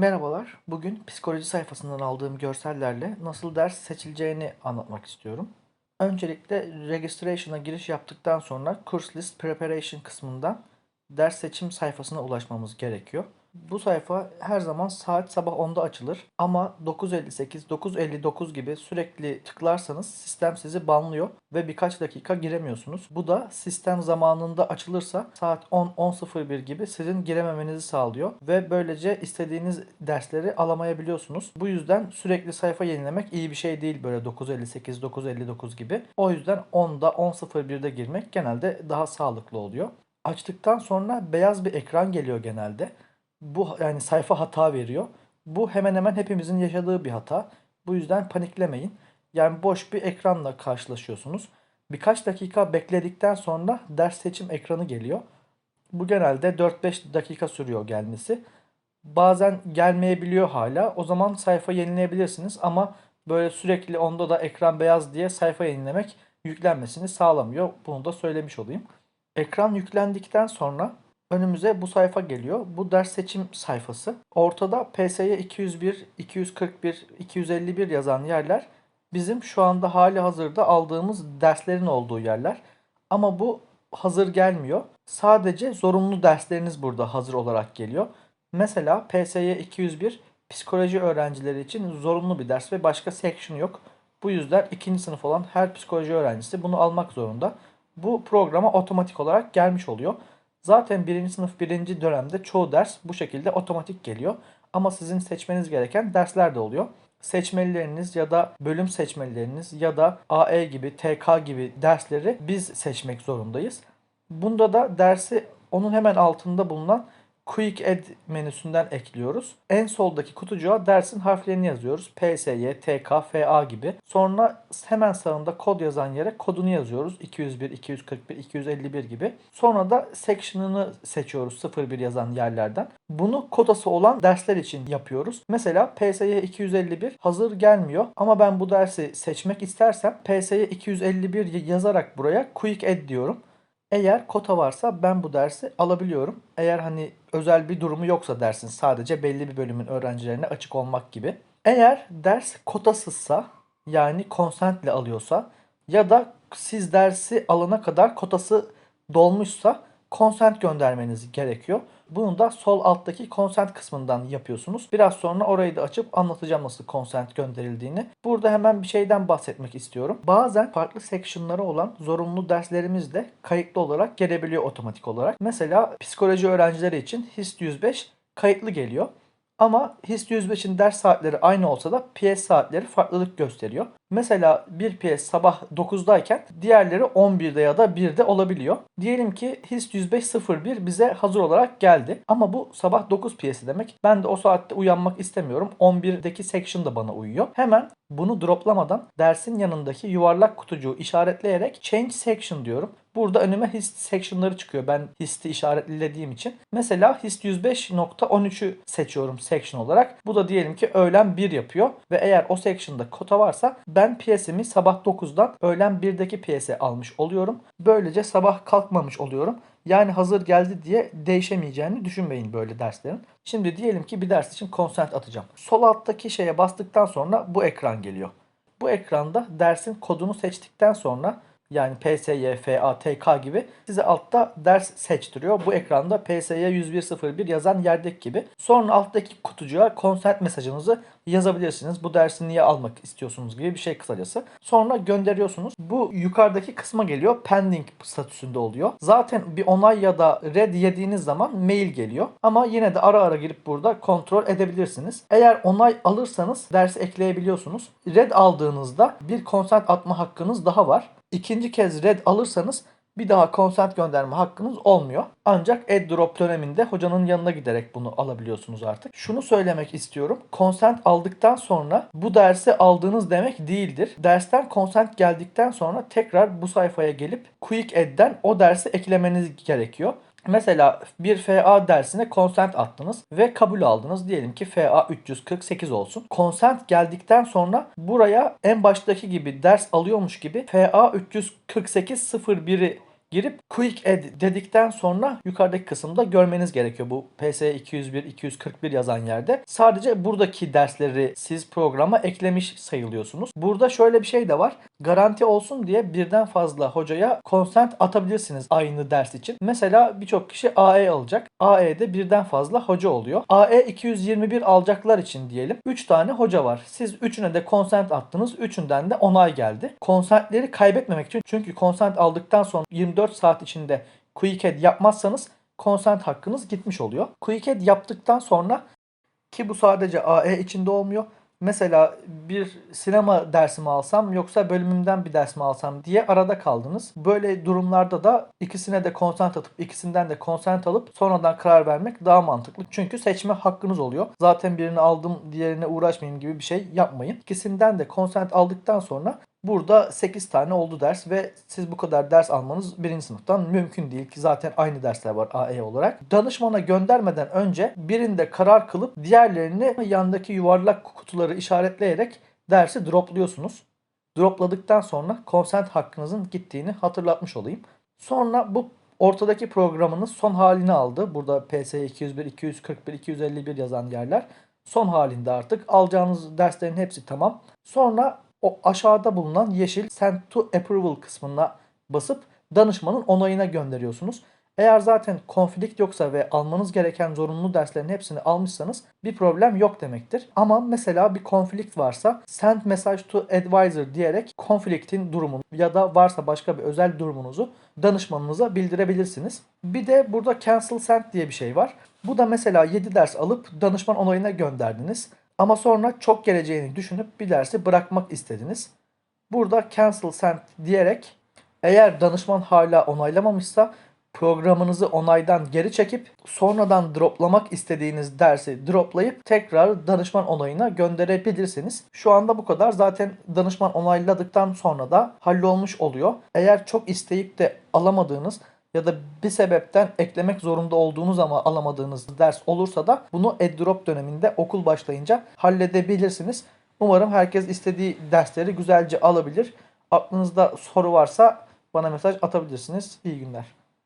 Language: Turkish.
Merhabalar. Bugün psikoloji sayfasından aldığım görsellerle nasıl ders seçileceğini anlatmak istiyorum. Öncelikle registration'a giriş yaptıktan sonra Course List Preparation kısmından ders seçim sayfasına ulaşmamız gerekiyor. Bu sayfa her zaman saat sabah 10'da açılır ama 9.58, 9.59 gibi sürekli tıklarsanız sistem sizi banlıyor ve birkaç dakika giremiyorsunuz. Bu da sistem zamanında açılırsa saat 10-10.01 gibi sizin girememenizi sağlıyor ve böylece istediğiniz dersleri alamayabiliyorsunuz. Bu yüzden sürekli sayfa yenilemek iyi bir şey değil böyle 9.58, 9.59 gibi. O yüzden 10'da 10.01'de girmek genelde daha sağlıklı oluyor. Açtıktan sonra beyaz bir ekran geliyor genelde bu yani sayfa hata veriyor. Bu hemen hemen hepimizin yaşadığı bir hata. Bu yüzden paniklemeyin. Yani boş bir ekranla karşılaşıyorsunuz. Birkaç dakika bekledikten sonra ders seçim ekranı geliyor. Bu genelde 4-5 dakika sürüyor gelmesi. Bazen gelmeyebiliyor hala. O zaman sayfa yenileyebilirsiniz ama böyle sürekli onda da ekran beyaz diye sayfa yenilemek yüklenmesini sağlamıyor. Bunu da söylemiş olayım. Ekran yüklendikten sonra önümüze bu sayfa geliyor. Bu ders seçim sayfası. Ortada PSY 201, 241, 251 yazan yerler bizim şu anda hali hazırda aldığımız derslerin olduğu yerler. Ama bu hazır gelmiyor. Sadece zorunlu dersleriniz burada hazır olarak geliyor. Mesela PSY 201 psikoloji öğrencileri için zorunlu bir ders ve başka section yok. Bu yüzden ikinci sınıf olan her psikoloji öğrencisi bunu almak zorunda. Bu programa otomatik olarak gelmiş oluyor. Zaten birinci sınıf birinci dönemde çoğu ders bu şekilde otomatik geliyor. Ama sizin seçmeniz gereken dersler de oluyor. Seçmelileriniz ya da bölüm seçmelileriniz ya da AE gibi, TK gibi dersleri biz seçmek zorundayız. Bunda da dersi onun hemen altında bulunan Quick Add menüsünden ekliyoruz. En soldaki kutucuğa dersin harflerini yazıyoruz. PSY, TK, FA gibi. Sonra hemen sağında kod yazan yere kodunu yazıyoruz. 201, 241, 251 gibi. Sonra da section'ını seçiyoruz 01 yazan yerlerden. Bunu kodası olan dersler için yapıyoruz. Mesela PSY 251 hazır gelmiyor ama ben bu dersi seçmek istersem PSY 251 yazarak buraya Quick Add diyorum. Eğer kota varsa ben bu dersi alabiliyorum. Eğer hani özel bir durumu yoksa dersin sadece belli bir bölümün öğrencilerine açık olmak gibi. Eğer ders kotasızsa yani konsentle alıyorsa ya da siz dersi alana kadar kotası dolmuşsa konsent göndermeniz gerekiyor. Bunu da sol alttaki consent kısmından yapıyorsunuz. Biraz sonra orayı da açıp anlatacağım nasıl consent gönderildiğini. Burada hemen bir şeyden bahsetmek istiyorum. Bazen farklı section'ları olan zorunlu derslerimiz de kayıtlı olarak gelebiliyor otomatik olarak. Mesela psikoloji öğrencileri için HIST 105 kayıtlı geliyor. Ama HIST 105'in ders saatleri aynı olsa da PS saatleri farklılık gösteriyor. Mesela bir PS sabah 9'dayken diğerleri 11'de ya da 1'de olabiliyor. Diyelim ki HIST 105.01 bize hazır olarak geldi. Ama bu sabah 9 PS'i demek. Ben de o saatte uyanmak istemiyorum. 11'deki section da bana uyuyor. Hemen bunu droplamadan dersin yanındaki yuvarlak kutucuğu işaretleyerek change section diyorum. Burada önüme hist section'ları çıkıyor. Ben histi işaretlediğim için. Mesela hist 105.13'ü seçiyorum section olarak. Bu da diyelim ki öğlen 1 yapıyor. Ve eğer o section'da kota varsa ben PS'imi sabah 9'dan öğlen 1'deki PS'e almış oluyorum. Böylece sabah kalkmamış oluyorum. Yani hazır geldi diye değişemeyeceğini düşünmeyin böyle derslerin. Şimdi diyelim ki bir ders için consent atacağım. Sol alttaki şeye bastıktan sonra bu ekran geliyor. Bu ekranda dersin kodunu seçtikten sonra yani PSY, FA, TK gibi size altta ders seçtiriyor. Bu ekranda PSY 10101 yazan yerdeki gibi. Sonra alttaki kutucuğa consent mesajınızı yazabilirsiniz. Bu dersi niye almak istiyorsunuz gibi bir şey kısacası. Sonra gönderiyorsunuz. Bu yukarıdaki kısma geliyor. Pending statüsünde oluyor. Zaten bir onay ya da red yediğiniz zaman mail geliyor. Ama yine de ara ara girip burada kontrol edebilirsiniz. Eğer onay alırsanız dersi ekleyebiliyorsunuz. Red aldığınızda bir consent atma hakkınız daha var. İkinci kez red alırsanız bir daha consent gönderme hakkınız olmuyor. Ancak AdDrop döneminde hocanın yanına giderek bunu alabiliyorsunuz artık. Şunu söylemek istiyorum. Consent aldıktan sonra bu dersi aldığınız demek değildir. Dersten consent geldikten sonra tekrar bu sayfaya gelip Quick Add'den o dersi eklemeniz gerekiyor. Mesela bir FA dersine consent attınız ve kabul aldınız. Diyelim ki FA 348 olsun. Consent geldikten sonra buraya en baştaki gibi ders alıyormuş gibi FA 348 01'i girip Quick Add dedikten sonra yukarıdaki kısımda görmeniz gerekiyor. Bu PS 201 241 yazan yerde. Sadece buradaki dersleri siz programa eklemiş sayılıyorsunuz. Burada şöyle bir şey de var. Garanti olsun diye birden fazla hocaya consent atabilirsiniz aynı ders için. Mesela birçok kişi AE alacak. AE'de birden fazla hoca oluyor. AE 221 alacaklar için diyelim 3 tane hoca var. Siz üçüne de consent attınız. Üçünden de onay geldi. Consentleri kaybetmemek için çünkü consent aldıktan sonra 24 saat içinde quick add yapmazsanız consent hakkınız gitmiş oluyor. Quick add yaptıktan sonra ki bu sadece AE içinde olmuyor. Mesela bir sinema dersi mi alsam yoksa bölümümden bir ders mi alsam diye arada kaldınız. Böyle durumlarda da ikisine de consent atıp ikisinden de consent alıp sonradan karar vermek daha mantıklı. Çünkü seçme hakkınız oluyor. Zaten birini aldım diğerine uğraşmayayım gibi bir şey yapmayın. İkisinden de consent aldıktan sonra Burada 8 tane oldu ders ve siz bu kadar ders almanız birinci sınıftan mümkün değil ki zaten aynı dersler var AE olarak. Danışmana göndermeden önce birinde karar kılıp diğerlerini yandaki yuvarlak kutuları işaretleyerek dersi dropluyorsunuz. Dropladıktan sonra consent hakkınızın gittiğini hatırlatmış olayım. Sonra bu ortadaki programınız son halini aldı. Burada PS 201, 241, 251 yazan yerler. Son halinde artık alacağınız derslerin hepsi tamam. Sonra o aşağıda bulunan yeşil Send to Approval kısmına basıp danışmanın onayına gönderiyorsunuz. Eğer zaten konflikt yoksa ve almanız gereken zorunlu derslerin hepsini almışsanız bir problem yok demektir. Ama mesela bir konflikt varsa send message to advisor diyerek konfliktin durumunu ya da varsa başka bir özel durumunuzu danışmanınıza bildirebilirsiniz. Bir de burada cancel send diye bir şey var. Bu da mesela 7 ders alıp danışman onayına gönderdiniz. Ama sonra çok geleceğini düşünüp bir dersi bırakmak istediniz. Burada cancel send diyerek eğer danışman hala onaylamamışsa programınızı onaydan geri çekip sonradan droplamak istediğiniz dersi droplayıp tekrar danışman onayına gönderebilirsiniz. Şu anda bu kadar. Zaten danışman onayladıktan sonra da hallolmuş oluyor. Eğer çok isteyip de alamadığınız ya da bir sebepten eklemek zorunda olduğunuz ama alamadığınız ders olursa da bunu EdDrop döneminde okul başlayınca halledebilirsiniz. Umarım herkes istediği dersleri güzelce alabilir. Aklınızda soru varsa bana mesaj atabilirsiniz. İyi günler.